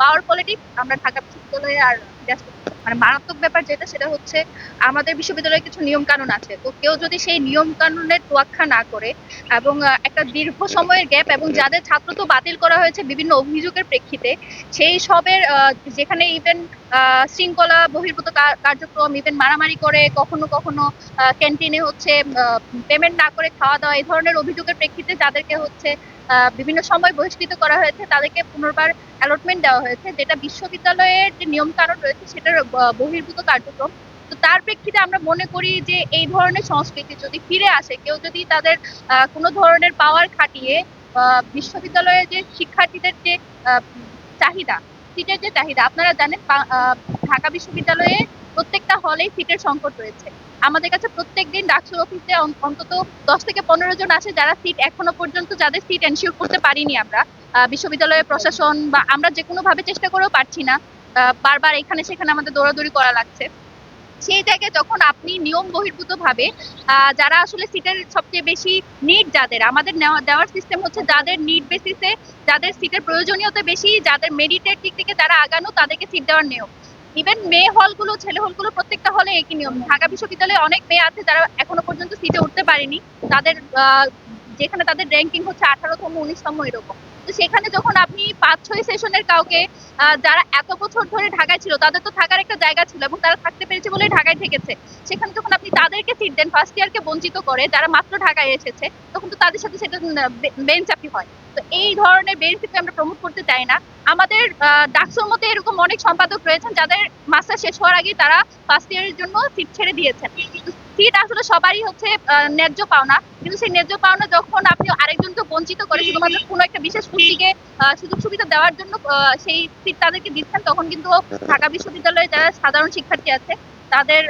পাওয়ার politics আমরা ঢাকা বিশ্ববিদ্যালয়ে আর মানে মারাত্মক ব্যাপার যেটা, সেটা হচ্ছে আমাদের বিশ্ববিদ্যালয়ে কিছু নিয়ম কানুন আছে। তো কেউ যদি সেই নিয়ম কানুনের তোয়াক্কা না করে এবং একটা দীর্ঘ সময়ের গ্যাপ এবং যাদের ছাত্র তো বাতিল করা হয়েছে বিভিন্ন অভিযোগের প্রেক্ষিতে, সেই সবের যেখানে ইভেন শৃঙ্খলা বহির্ভূত কার্যক্রম ইভেন মারামারি করে, কখনো কখনো ক্যান্টিনে হচ্ছে পেমেন্ট না করে খাওয়া দাওয়া, এই ধরনের অভিযোগের প্রেক্ষিতে যাদেরকে হচ্ছে বিভিন্ন সময় বহিষ্কৃত করা হয়েছে তাদেরকে পুনর্বার অ্যালটমেন্ট দেওয়া হয়েছে যেটা বিশ্ববিদ্যালয়ের যে নিয়ম কানুন রয়েছে সেটার বহির্ভূত কার্যক্রম। তো তার প্রেক্ষিতে আমরা মনে করি যে এই ধরনের সংস্কৃতি যদি ফিরে আসে কেউ যদি তাদের কোনো ধরনের পাওয়ার খাটিয়ে আহ, বিশ্ববিদ্যালয়ের যে শিক্ষার্থীদের যে চাহিদা সিটের যে চাহিদা আপনারা জানেন ঢাকা বিশ্ববিদ্যালয়ে প্রত্যেকটা হলেই সিটের সংকট রয়েছে। আমাদের কাছে প্রত্যেকদিন ডাকসুর অফিসে অন্তত দশ থেকে পনেরো জন আছে যারা সিট এখনও পর্যন্ত যাদের সিট এনশিওর করতে পারিনি আমরা। বিশ্ববিদ্যালয়ের প্রশাসন বা আমরা যে কোনো ভাবে চেষ্টা করেও পারছি না। বারবার এখানে সেখানে আমাদের দৌড়াদৌড়ি করা লাগছে। সেই জায়গায় যখন আপনি নিয়ম বহির্ভূত ভাবে যারা আসলে সিটের সবচেয়ে বেশি নিড যাদের, আমাদের নেওয়া, দেওয়ার সিস্টেম হচ্ছে যাদের নিড বেসিসে যাদের সিটের প্রয়োজনীয়তা বেশি, যাদের মেরিটের দিক থেকে যারা আগানো, তাদেরকে সিট দেওয়ার নিয়ম। ইভেন মেয়ে হলগুলো, ছেলে হলগুলো প্রত্যেকটা হলে একই নিয়ম। ঢাকা বিশ্ববিদ্যালয়ে অনেক মেয়ে আছে যারা এখনও পর্যন্ত সিটে উঠতে পারেনি। তাদের যেখানে তাদের র্যাঙ্কিং হচ্ছে আঠারোতম, উনিশতম এরকম। তো সেখানে যখন আপনি পাঁচ ছয় সেশনের কাউকে যারা এত বছর ধরে ঢাকায় ছিল, তাদের তো থাকার একটা জায়গা ছিল এবং তারা থাকতে পেরেছে বলে ঢাকায় থেকেছে। সেখানে যখন আপনি তাদেরকে সিট দেন ফার্স্ট ইয়ারকে বঞ্চিত করে, যারা মাত্র ঢাকায় এসেছে, তখন তো তাদের সাথে সেটা বেঞ্চাপি হয়। তো এই ধরনের বেঞ্চিপি আমরা প্রমোট করতে চাই না। আমাদের ডাকসুর মধ্যে এরকম অনেক সম্পাদক রয়েছেন, যাদের মাস্টার শেষ হওয়ার আগেই তারা ফার্স্ট ইয়ারের জন্য সিট ছেড়ে দিয়েছেন। সিট আসলে সবারই হচ্ছে ন্যায্য পাওনা। কিন্তু সেই ন্যায্য পাওনা যখন আপনি আরেকজনকে বঞ্চিত করে শুধুমাত্র কোনো একটা বিশেষ পুষ্টিকে সুযোগ সুবিধা দেওয়ার জন্য সেই সিট তাদেরকে দিচ্ছেন, তখন কিন্তু ঢাকা বিশ্ববিদ্যালয়ে যারা সাধারণ শিক্ষার্থী আছে তাদের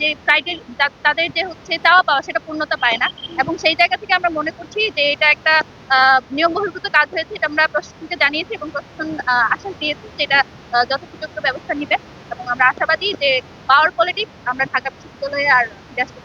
যে ক্রাইটেরি তাদের যে হচ্ছে চাওয়া পাওয়া সেটা পূর্ণতা পায় না। এবং সেই জায়গা থেকে আমরা মনে করছি যে এটা একটা নিয়ম বহির্ভূত কাজ হয়েছে এটা আমরা প্রশাসনকে জানিয়েছি এবং প্রশাসন আশ্বাস দিয়েছে যে এটা যথাযথ ব্যবস্থা নিবে। এবং আমরা আশাবাদী যে পাওয়ার পলিটিক্স আমরা ঢাকা বিশ্ববিদ্যালয়ে আর ব্যস্ত